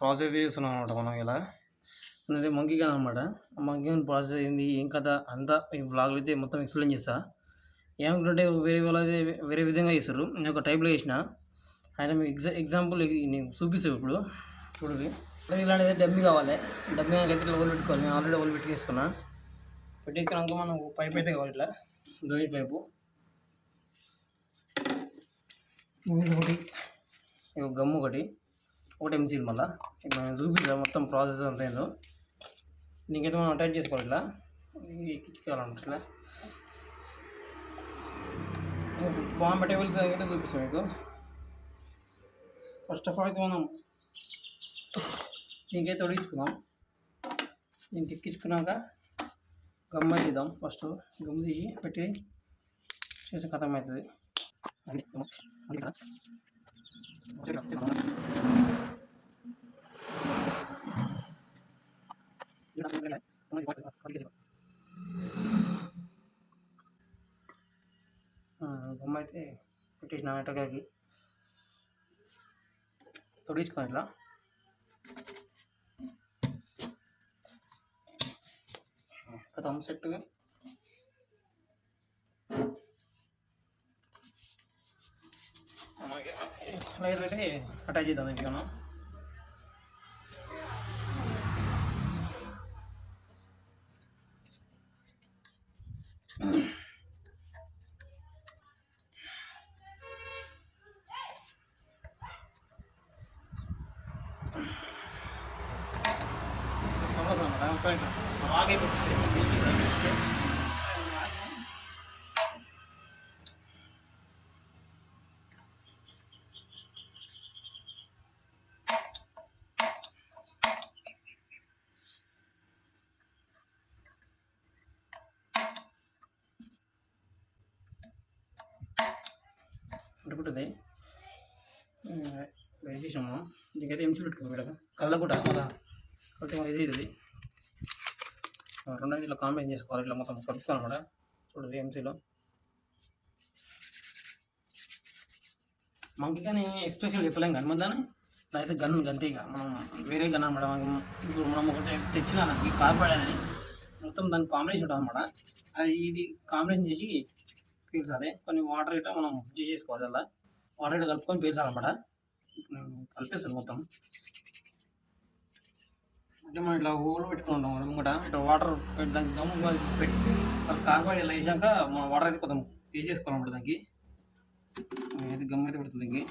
Process చేస్తున్నాం అనమాట మనం ఇలా. అనేది మంకీ గన్ అనమాట మంకీ గన్ ప్రాసెస్ అయింది. ఏం కథ? అంతా ఈ బ్లాగ్లో అయితే మొత్తం ఎక్స్ప్లెయిన్ చేస్తా. ఏమనుకుంటే వేరే వాళ్ళు అయితే వేరే విధంగా చేస్తారు నేను ఒక టైప్లో చేసిన. ఆయన మీకు ఎగ్జా ఎగ్జాంపుల్ నేను చూపిస్తాను ఇప్పుడు. చూడండి. ఇలాంటిది డబ్బి కావాలి. డబ్బి అయితే ఇట్లా ఓలు పెట్టుకోవాలి. నేను ఆల్రెడీ ఓలు పెట్టేసుకున్నా పెట్టేసుకున్నాక మనం పైప్ అయితే కావాలి ఇట్లా. దోయి పైపు ఒకటి. ఇక గమ్ము ఒకటి. ఒకటి ఎంసీలు మళ్ళా. ఇప్పుడు నేను మొత్తం ప్రాసెస్ అంతా ఏందో. నీకైతే మనం అటాచ్ చేసుకోవాలి ఇట్లా. ఇది ఎక్కించుకోవాలన్నమాట ఇట్లా బాంబు చూపిస్తాం మీకు. ఫస్ట్ ఆఫ్ ఆల్ అయితే మనం దీనికైతే తొడిగించుకుందాం. దీనికి ఎక్కించుకున్నాక గమ్మ తీద్దాం ఫస్ట్ గమ్ము తీసి పెట్టి చేసి ఖతం అవుతుంది. బొమ్మ అయితే పెట్టేసిన ఎటగాకి తొడిగించుకొని ఇట్లా కథం సెట్గా లైట్ పెట్టి అటాచ్ చేద్దాం ఇంటికి మనం సమస్య అన్నమాట ఆగైపోతుంది అనుకుంటుంది వేసేసాము దీనికైతే ఎంచి పెట్టుకుందాం ఇక్కడ కళ్ళ కూడా మళ్ళా కాబట్టి ఇది ఇది రెండు ఇట్లా కాంబైన్ చేసుకోవాలి ఇట్లా మొత్తం కలుపుతాను కూడా చూడండి ఎంసీలో మనకి కానీ ఎక్స్ప్రెషన్ చెప్పలేం కానీ మన దాన్ని. అయితే గన్ గంతేగా మనం వేరే గన్ అనమాట ఇప్పుడు మనం ఒకటి తెచ్చిన దానికి కార్పడేదని మొత్తం దాన్ని కాంబినేషన్ ఉంటుంది అనమాట అది ఇది కాంబినేషన్ చేసి పీల్చాలి. కొన్ని వాటర్ ఇట్లా మనం చేసుకోవాలి అలా. వాటర్ ఇట్లా కలుపుకొని పీల్చాలన్నమాట కలిపేస్తాను మొత్తం. అంటే మనం ఇట్లా హోల్ పెట్టుకుంటాం మనం కూడా ఇట్లా వాటర్ దానికి గమ్ము పెట్టి కార్బైడ్ ఇలా వేసాక మనం వాటర్ అయితే కొంచెం వేసేసుకోవాలన్నమాట దానికి. అయితే గమ్ము అయితే పెడుతుంది దానికి.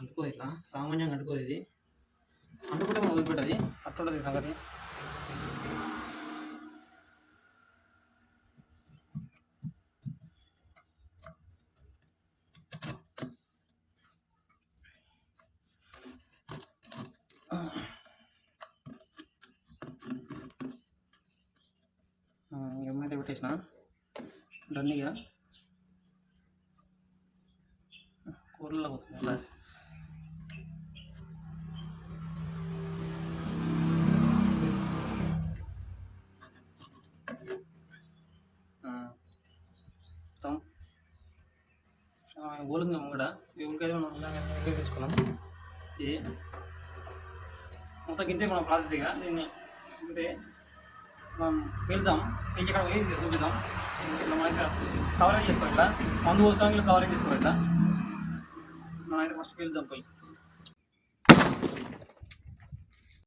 అంటుకోదు ఇట్లా. సామాన్యంగా అంటుకోదు ఇది. అంటుకుంటే మనం వదిలిపెట్టది అట్లుంటుంది ఈ సంగతి. చేసిన. పెట్టేసిన డన్నీగా కూరలో వస్తుంది అలా మొత్తం. కూడా. ఈ ఉల్లికాయ మనం ఉపయోగించుకున్నాం ఇది. మొత్తం గింతే మనం ప్రాసెస్ ఇక. దీన్ని. అంటే మనం పిలుదాం ఇంక ఇక్కడ పోయి చూపిద్దాం. ఇట్లా మనం ఇక్కడ కవరేజ్ చేసుకోవాలి ఇట్లా మందు పోతాం కవరేజ్ చేసుకోవాలి ఇట్లా మనం అయితే ఫస్ట్ వెళ్దాం పోయి.